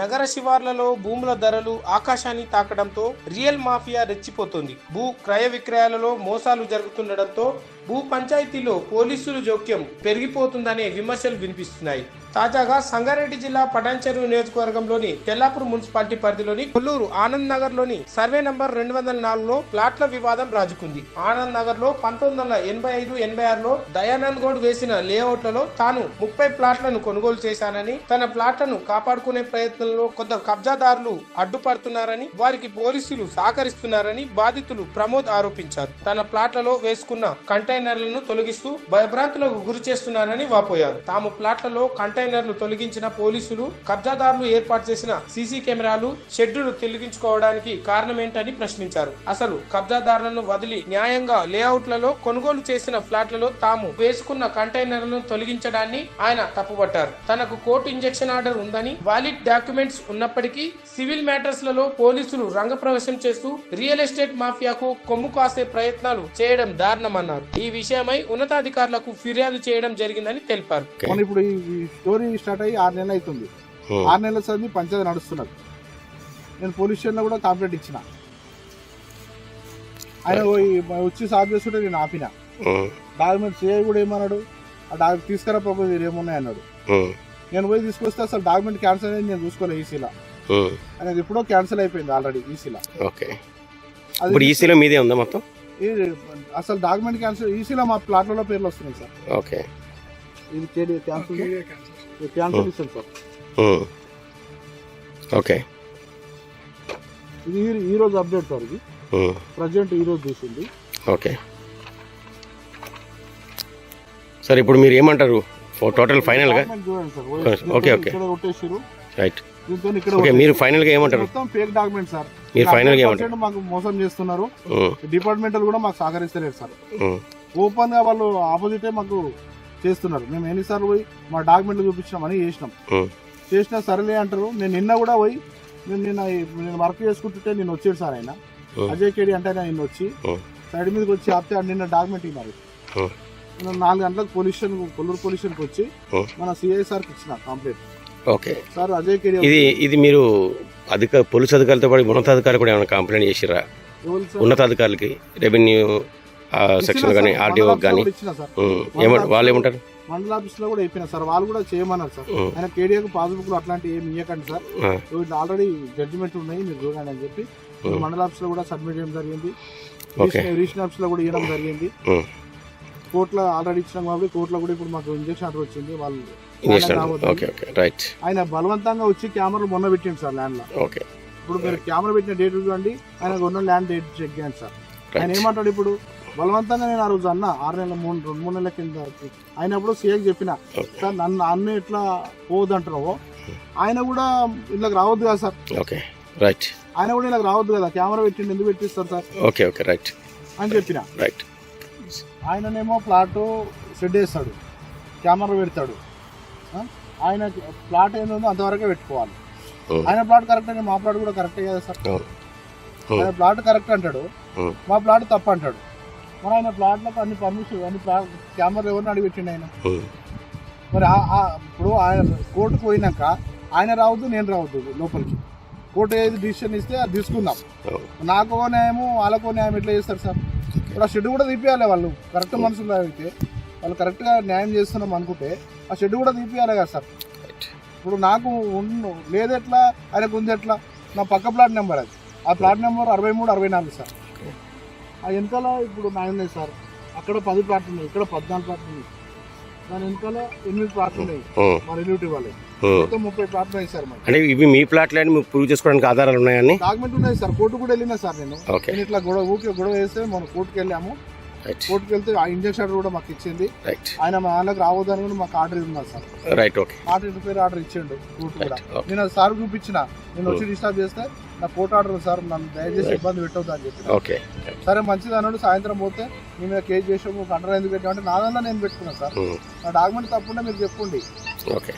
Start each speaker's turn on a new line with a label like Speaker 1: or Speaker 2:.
Speaker 1: నగర శివార్లలో భూముల ధరలు ఆకాశాన్ని తాకడంతో రియల్ మాఫియా రెచ్చిపోతుంది. భూ క్రయ విక్రయాలలో మోసాలు జరుగుతుండటంతో భూ పంచాయతీలో పోలీసులు జోక్యం పెరిగిపోతుందనే విమర్శలు వినిపిస్తున్నాయి. తాజాగా సంగారెడ్డి జిల్లా పటాన్చెరు నియోజకవర్గంలోని తెల్లాపూర్ మున్సిపాలిటీ పరిధిలోని కొల్లూరు ఆనంద్ నగర్లోని సర్వే నంబర్ రెండు వందల నాలుగులో ప్లాట్ల వివాదం రాజుకుంది. ఆనంద్ నగర్లో పంతొమ్మిది వందల ఎనభై ఐదు ఎనభై ఆరులో దయానంద్ గౌడ్ వేసిన లేఅవుట్లలో తాను ముప్పై ప్లాట్లను కొనుగోలు చేశానని తన ప్లాట్లను కాపాడుకునే ప్రయత్నంలో కొంత కబ్జాదారులు అడ్డుపడుతున్నారని వారికి పోలీసులు సహకరిస్తున్నారని బాధితులు ప్రమోద్ ఆరోపించారు. తన ప్లాట్లలో వేసుకున్న కంటైనర్లను తొలగిస్తూ భయభ్రాంతులకు గురి చేస్తున్నారని వాపోయారు. తాము ప్లాట్లలో కంటైనర్లు తొలగించిన పోలీసులు కబ్జాదారులు ఏర్పాటు చేసిన సీసీ కెమెరాలు షెడ్డును తొలగించుకోవడానికి కారణమేంటని ప్రశ్నించారు. అసలు కబ్జాదారులను వదిలి న్యాయంగా లేఅవుట్లలో కొనుగోలు చేసిన ఫ్లాట్లలో తాము వేసుకున్న కంటైనర్లను తొలగించడాన్ని ఆయన తప్పుపట్టారు. తనకు కోర్టు ఇంజెక్షన్ ఆర్డర్ ఉందని వాలిడ్ డాక్యుమెంట్స్ ఉన్నప్పటికీ సివిల్ మ్యాటర్స్లలో పోలీసులు రంగప్రవేశం చేస్తూ రియల్ ఎస్టేట్ మాఫియాకు కొమ్ము కాసే ప్రయత్నాలు చేయడం దారుణమన్నారు. ఈ విషయమై ఉన్నతాధికారులకు ఫిర్యాదు చేయడం జరిగిందని తెలిపారు.
Speaker 2: మన ఇప్పుడు ఈ స్టోరీ స్టార్ట్ అయ్యి ఆరు నెలలు అవుతుంది. ఆరు నెలల సంది పంచాయతీ నడుస్తున్నది. నేను పోలీస్ స్టేషన్లో కూడా కంప్లైంట్ ఇచ్చిన. ఆయన వచ్చి సాఫ్ చేస్తుంటే నేను ఆపిన.
Speaker 3: ఉమ్,
Speaker 2: డాక్యుమెంట్ సిఐ కూడా ఏమన్నాడు? ఆ డాక్యుమెంట్ తీసుకురాపోక ఏమున్నాయి అన్నాడు. నేను పోయి తీసుకొస్తే అసలు డాక్యుమెంట్ క్యాన్సిల్ అయింది నేను చూసుకోలేదు ఈసీలో. అనేది ఎప్పుడో క్యాన్సిల్ అయిపోయింది ఆల్రెడీ ఈసీలో.
Speaker 3: ఓకే.
Speaker 2: అది
Speaker 3: ఇప్పుడు ఈసీలో మీదే ఉందా మొత్తం?
Speaker 2: అసలు డాక్యుమెంట్ క్యాన్సిల్ ఈసీలో మా ప్లాట్లలో పేర్లు వస్తున్నాయి సార్.
Speaker 3: ఓకే.
Speaker 2: ఇది కేడీ క్యాన్సిల్ సార్.
Speaker 3: ఓకే.
Speaker 2: ఇది ఈ- రోజు అప్డేట్ సార్ ఇది. ప్రజెంట్ ఈ రోజు తీసింది
Speaker 3: ఓకే. సార్ ఇప్పుడు మీరు ఏమంటారు? టోటల్ ఫైనల్గా? Okay, okay. రైట్.
Speaker 2: దీంతో ఇక్కడ
Speaker 3: ఓకే. మీరు ఫైనల్గా ఏమంటారు?
Speaker 2: మొత్తం ఫేక్ డాక్యుమెంట్ సార్
Speaker 3: మీరు ఫైనల్గా ఏమంటారు?
Speaker 2: 100% మాకు మోసం చేస్తున్నారు. డిపార్ట్మెంటల్ కూడా మాకు సహకరిస్తలేరు సార్ ఓపెన్గా వాళ్ళు ఆపోజిటే మాకు చేస్తున్నారు. మేము ఎన్నిసార్లు పోయి మా డాక్యుమెంట్లు చూపించినామని చేసినాం.
Speaker 3: ఉమ్,
Speaker 2: చేసినా సరేలే అంటారు. నేను నిన్న కూడా పోయి నేను నిన్న నేను వర్క్ చేసుకుంటుంటే నేను వచ్చాడు సార్ ఆయన. అజయ్ కేడి అంటే ఆయన నిన్న వచ్చి. సైడ్ మీదకి వచ్చి ఆపితే నిన్న డాక్యుమెంట్ ఇవ్వాలి నాలుగు గంటలకు పోలీస్ స్టేషన్ కొల్లూరు పోలీస్ స్టేషన్కి వచ్చి. మన సిఐ సార్కి ఇచ్చిన కంప్లైంట్
Speaker 3: ఓకే.
Speaker 2: సార్ అజయ్ కేడి
Speaker 3: ఇది ఇది మీరు అధిక పోలీసు అధికారులతో పాటు ఉన్నతాధికారులు కూడా ఏమైనా కంప్లైంట్ చేసిరా? ఉన్నతాధికారులకి రెవెన్యూ సెక్షన్ కానీ ఆర్డీఓ కానీ. ఏమంటారు వాళ్ళు ఏమంటారు?
Speaker 2: మండల ఆఫీస్లో కూడా చెప్పిన సార్ వాళ్ళు కూడా చేయమన్నారు సార్. ఆయన కేడియాకు పాస్బుక్లో అట్లాంటి ఏమి ఇవ్వకండి సార్. ఆల్రెడీ జడ్జిమెంట్ ఉన్నాయి మీరు చూడండి అని చెప్పి. మండల ఆఫీస్లో కూడా సబ్మిట్ చేయడం జరిగింది.
Speaker 3: ఓకే.
Speaker 2: రీజనల్ ఆఫీస్లో కూడా ఇవ్వడం జరిగింది. కోర్టులో ఆల్రెడీ ఇచ్చినాం కాబట్టి కోర్టులో కూడా ఇప్పుడు మాకు ఇంజక్షన్ ఆర్డర్ వచ్చింది. వాళ్ళు.
Speaker 3: Okay okay right.
Speaker 2: ఆయన బలవంతంగా వచ్చి కెమెరాలు మొన్న పెట్టింది సార్ ల్యాండ్లో.
Speaker 3: ఓకే.
Speaker 2: ఇప్పుడు మీరు కెమెరా పెట్టిన డేట్ చూడండి. ఆయన ఉన్న ల్యాండ్ డేట్ చెక్ చేయండి సార్. ఆయన ఏమంటాడు ఇప్పుడు? బలవంతంగా నేను ఆ రోజు అన్న ఆరు నెలల మూడు రెండు మూడు నెలల కింద అయినప్పుడు సీఎం చెప్పిన సార్ నన్ను అన్న ఎట్లా పోవద్దంటారో ఆయన కూడా ఇళ్ళకి రావద్దు కదా సార్.
Speaker 3: Okay right.
Speaker 2: ఆయన కూడా ఇళ్ళకి రావద్దు కదా. కెమెరా పెట్టిండి ఎందుకు పెట్టిస్తారు సార్?
Speaker 3: Okay okay right.
Speaker 2: అని చెప్పిన.
Speaker 3: రైట్.
Speaker 2: ఆయననేమో ప్లాట్ షెడ్ వేస్తాడు కెమెరా పెడతాడు? ఆయన ప్లాట్ ఏందో అంతవరకే పెట్టుకోవాలి. ఆయన ప్లాట్ కరెక్ట్ అని మా ప్లాట్ కూడా కరెక్టే కదా సార్. ఆయన ప్లాట్ కరెక్ట్ అంటాడు మా ప్లాట్ తప్పు అంటాడు. మరి ఆయన ప్లాట్లకు అన్ని పర్మిషన్ అన్ని ప్లాట్ కెమెరా ఎవరిని అడిగిపెట్టిండు ఆయన? మరి ఇప్పుడు ఆయన కోర్టుకు పోయినాక ఆయన రావద్దు నేను రావద్దు లోపలికి. కోర్టు ఏది డిసిషన్ ఇస్తే అది తీసుకుందాం. నాకో న్యాయము వాళ్ళకో న్యాయం ఎట్లా చేస్తారు సార్? ఇప్పుడు ఆ షెడ్ కూడా తీపియాలి వాళ్ళు. కరెక్ట్ మనుషులు అయితే. వాళ్ళు కరెక్ట్గా న్యాయం చేస్తున్నాం అనుకుంటే ఆ షెడ్ కూడా తీపియాలి కదా సార్. ఇప్పుడు నాకు లేదు ఎట్లా ఆయనకు ఉంది ఎట్లా నా పక్క ప్లాట్ నెంబర్ అది. ఆ ప్లాట్ నెంబర్ అరవై మూడు అరవై నాలుగు సార్. ఆ వెనకాల ఇప్పుడు నా ఉన్నాయి సార్. అక్కడ పది ప్లాట్లు ఉన్నాయి ఇక్కడ పద్నాలుగు ప్లాట్లు ఉన్నాయి. వెనకాల ఎనిమిది ప్లాట్లు ఉన్నాయి. మా రిలేటివ్ వాళ్ళు.
Speaker 3: ఉమ్.
Speaker 2: మొత్తం ముప్పై ప్లాట్లు ఉన్నాయి సార్ మరి
Speaker 3: అంటే ఇవి మీ ప్లాట్లు అని మీరు ప్రూవ్ చేసుకోవడానికి ఆధారాలు ఉన్నాయని
Speaker 2: డాక్యుమెంట్ ఉన్నాయి సార్. కోర్టు కూడా వెళ్ళినా సార్ నేను.
Speaker 3: ఓకే.
Speaker 2: నేను ఇట్లా గొడవ ఊకే గొడవ వేస్తే మనం కోర్టుకి వెళ్ళాము. కోర్టుకి వెళ్తే ఆ ఇంజక్షన్ ఆర్డర్ కూడా మాకు ఇచ్చింది. ఆయన మా వాళ్ళకి రావద్దని కూడా మాకు ఆర్డర్ ఉన్నది sir.
Speaker 3: Right okay
Speaker 2: not interfere order ఇచ్చిండు కోర్టు కూడా. నేను సార్ చూపించిన. నేను వచ్చి డిస్టర్బ్ చేస్తే నా కోర్టు ఆర్డర్ సార్ నన్ను దయచేసి. ఇబ్బంది పెట్టవద్దు అని చెప్పి.
Speaker 3: ఓకే
Speaker 2: సరే మంచిది అన్నాడు. సాయంత్రం పోతే మీ మీద కేసు చేసాము అండర్ ఎందుకు పెట్టామంటే నా దానిలో నేను పెట్టుకున్నాను సార్.
Speaker 3: ఉమ్,
Speaker 2: నా డాక్యుమెంట్ తప్పుంటే మీరు చెప్పుకోండి
Speaker 3: ఓకే